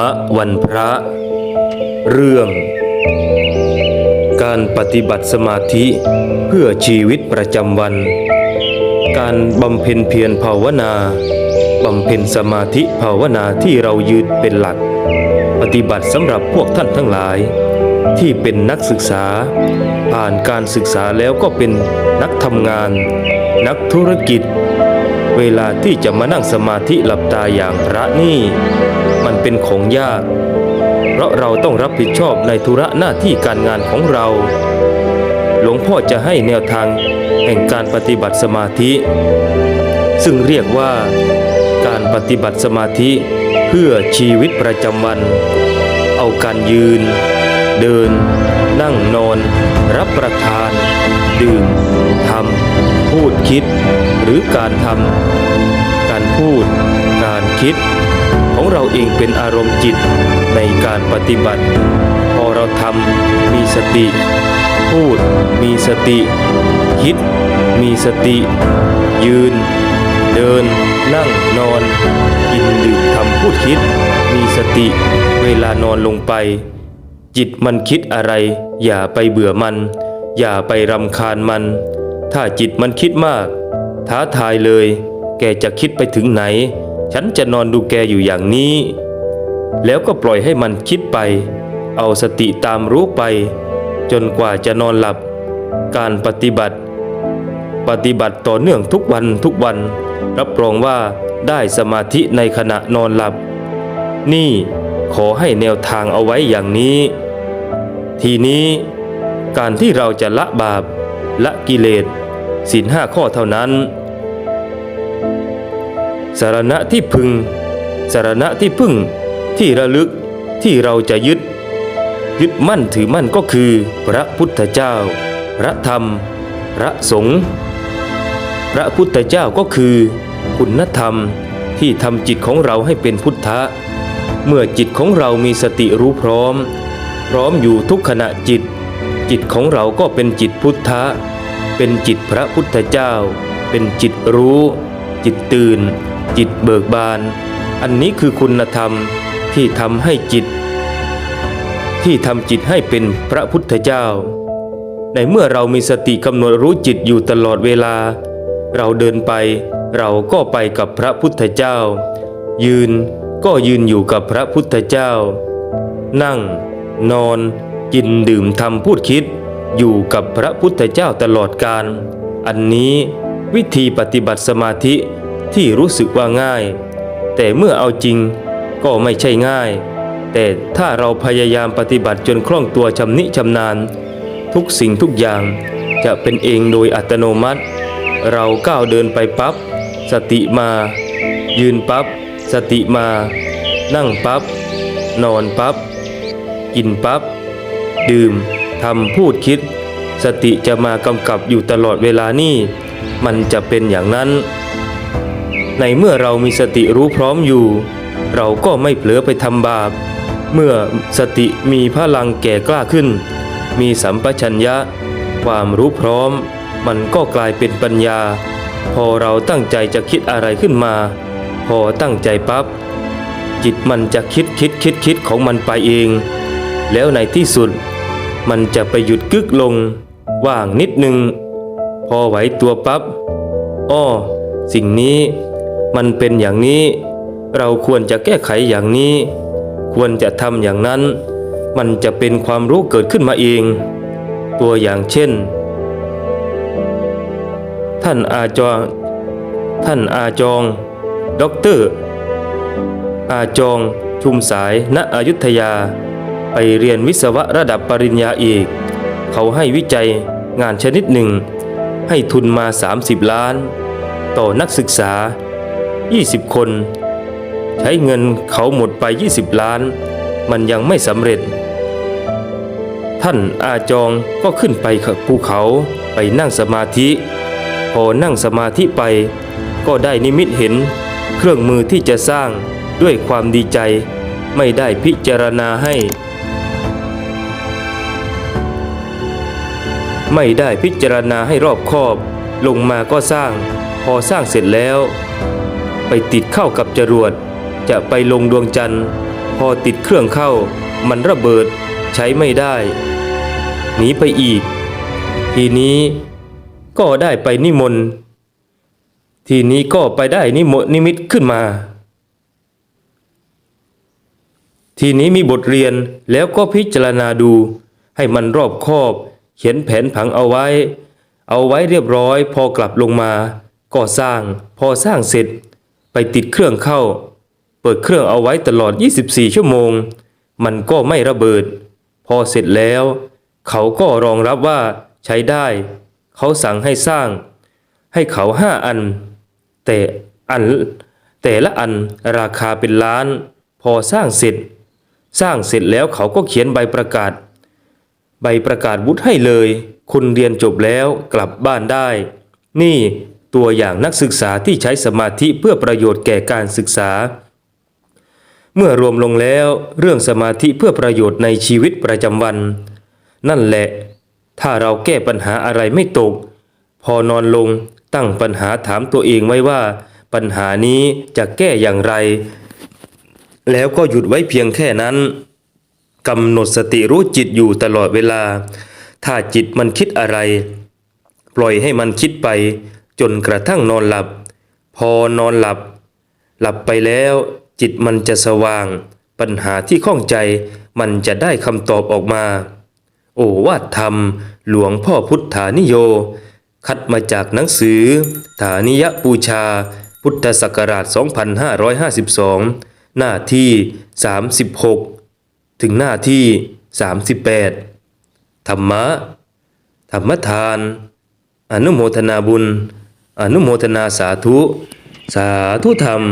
พระวันพระ เรื่อง การปฏิบัติสมาธิเพื่อชีวิตประจำวัน การบำเพ็ญเพียรภาวนาบำเพ็ญสมาธิภาวนาที่เรายืนเป็นหลัก ปฏิบัติสำหรับพวกท่านทั้งหลาย ที่เป็นนักศึกษา ผ่านการศึกษาแล้วก็เป็นนักทำงาน นักธุรกิจ เวลาที่จะมานั่งสมาธิหลับตาอย่างพระนี่ มันเป็นของยาก เพราะเราต้องรับผิดชอบในธุระหน้าที่การงานของเรา หลวงพ่อจะให้แนวทางแห่งการปฏิบัติสมาธิ ซึ่งเรียกว่าการปฏิบัติสมาธิเพื่อชีวิตประจำวัน เอาการยืน เดิน นั่งนอน รับประทาน ดื่มทำ พูดคิด หรือการทำการพูด การคิด ของเราเองเป็นอารมณ์จิตในการปฏิบัติ พอเราทำมีสติ พูดมีสติ คิด มีสติ ยืน เดิน นั่งนอน กินดื่มทำพูดคิด มีสติ เวลานอนลงไป จิตมันคิดอะไร อย่าไปเบื่อมัน อย่าไปรำคาญมัน ถ้าจิตมันคิดมาก ท้าทายเลย แกจะคิดไปถึงไหน ฉันจะนอนดูแกอยู่อย่างนี้ แล้วก็ปล่อยให้มันคิดไป เอาสติตามรู้ไป จนกว่าจะนอนหลับ การปฏิบัติ ปฏิบัติต่อเนื่องทุกวันทุกวัน รับรองว่าได้สมาธิในขณะนอนหลับ นี่ขอให้แนวทางเอาไว้อย่างนี้ ทีนี้การที่เราจะละบาปละกิเลส ศีลห้าข้อเท่านั้น สารณะที่พึง สารณะที่พึ่ง ที่ระลึกที่เราจะยึด ยึดมั่นถือมั่นก็คือ พระพุทธเจ้า พระธรรม พระสงฆ์พระพุทธเจ้าก็คือ คุณธรรมที่ทำจิตของเราให้เป็นพุทธะ เมื่อจิตของเรามีสติรู้พร้อม พร้อมอยู่ทุกขณะจิต จิตของเราก็เป็นจิตพุทธะ เป็นจิตพระพุทธเจ้า เป็นจิตรู้ จิตตื่น จิตเบิกบาน อันนี้คือคุณธรรมที่ทำให้จิต ที่ทำจิตให้เป็นพระพุทธเจ้า ในเมื่อเรามีสติกำหนดรู้จิตอยู่ตลอดเวลา เราเดินไป เราก็ไปกับพระพุทธเจ้า ยืนก็ยืนอยู่กับพระพุทธเจ้า นั่ง นอน กินดื่มทำพูดคิด อยู่กับพระพุทธเจ้าตลอดการ อันนี้วิธีปฏิบัติสมาธิที่รู้สึกว่าง่าย แต่เมื่อเอาจริงก็ไม่ใช่ง่าย แต่ถ้าเราพยายามปฏิบัติจนคล่องตัวชำนิชำนาญ ทุกสิ่งทุกอย่างจะเป็นเองโดยอัตโนมัติ เราก้าวเดินไปปับ๊บสติมา ยืนปับ๊บสติมา นั่งปับ๊บนอนปับ๊บกินปับ๊บดื่ม ทำพูดคิด สติจะมากำกับอยู่ตลอดเวลานี่ มันจะเป็นอย่างนั้น ในเมื่อเรามีสติรู้พร้อมอยู่ เราก็ไม่เผลอไปทำบาป เมื่อสติมีพลังแก่กล้าขึ้น มีสัมปชัญญะ ความรู้พร้อม มันก็กลายเป็นปัญญา พอเราตั้งใจจะคิดอะไรขึ้นมา พอตั้งใจปับ๊บจิตมันจะคิดคิดคิดคิดของมันไปเอง แล้วในที่สุด มันจะไปหยุดกึกลง ว่างนิดหนึ่งพอไหวตัวปับ๊บอ้อสิ่งนี้ มันเป็นอย่างนี้ เราควรจะแก้ไขอย่างนี้ ควรจะทำอย่างนั้น มันจะเป็นความรู้เกิดขึ้นมาเอง ตัวอย่างเช่น ท่านอาจองท่านอาจองด็อกเตอร์อาจองชุมสายณอยุธยา ไปเรียนวิศวะระดับปริญญาเอกเขาให้วิจัยงานชนิดหนึ่ง ให้ทุนมา 30 ล้าน ต่อนักศึกษา 20 คน ใช้เงินเขาหมดไป 20 ล้าน มันยังไม่สำเร็จ ท่านอาจองก็ขึ้นไปภูเขาไปนั่งสมาธิ พอนั่งสมาธิไป ก็ได้นิมิตเห็นเครื่องมือที่จะสร้างด้วยความดีใจไม่ได้พิจารณาให้ ไม่ได้พิจารณาให้รอบคอบ ลงมาก็สร้าง พอสร้างเสร็จแล้ว ไปติดเข้ากับจรวด จะไปลงดวงจันทร์ พอติดเครื่องเข้า มันระเบิดใช้ไม่ได้ หนีไปอีก ทีนี้ก็ได้ไปนิมนต์ ทีนี้ก็ไปได้นิมนต์นิมิตขึ้นมา ทีนี้มีบทเรียนแล้วก็พิจารณาดูให้มันรอบคอบ เขียนแผนผังเอาไว้ เอาไว้เรียบร้อย พอกลับลงมาก็สร้าง พอสร้างเสร็จ ไปติดเครื่องเข้า เปิดเครื่องเอาไว้ตลอด 24 ชั่วโมง มันก็ไม่ระเบิด พอเสร็จแล้ว เขาก็รองรับว่าใช้ได้ เขาสั่งให้สร้าง ให้เขาห้าอัน แต่อัน แต่ละอันราคาเป็นล้าน พอสร้างเสร็จ สร้างเสร็จแล้วเขาก็เขียนใบประกาศ ใบประกาศวุฒิให้เลย คุณเรียนจบแล้วกลับบ้านได้ นี่ตัวอย่างนักศึกษาที่ใช้สมาธิเพื่อประโยชน์แก่การศึกษา เมื่อรวมลงแล้วเรื่องสมาธิเพื่อประโยชน์ในชีวิตประจำวัน นั่นแหละ ถ้าเราแก้ปัญหาอะไรไม่ตก พอนอนลงตั้งปัญหาถามตัวเองไว้ว่า ปัญหานี้จะแก้อย่างไร แล้วก็หยุดไว้เพียงแค่นั้น กำหนดสติรู้จิตอยู่ตลอดเวลา ถ้าจิตมันคิดอะไร ปล่อยให้มันคิดไป จนกระทั่งนอนหลับ พอนอนหลับ หลับไปแล้ว จิตมันจะสว่าง ปัญหาที่ข้องใจมันจะได้คำตอบออกมา โอวาทธรรม หลวงพ่อพุทธานิโย คัดมาจากหนังสือ ฐานิยปูชา พุทธศักราช 2552 หน้าที่ 36 ถึงหน้าที่ 38 ธรรมะ ธรรมทาน อนุโมทนาบุญ อนุโมทนาสาธุ สาธุธรรม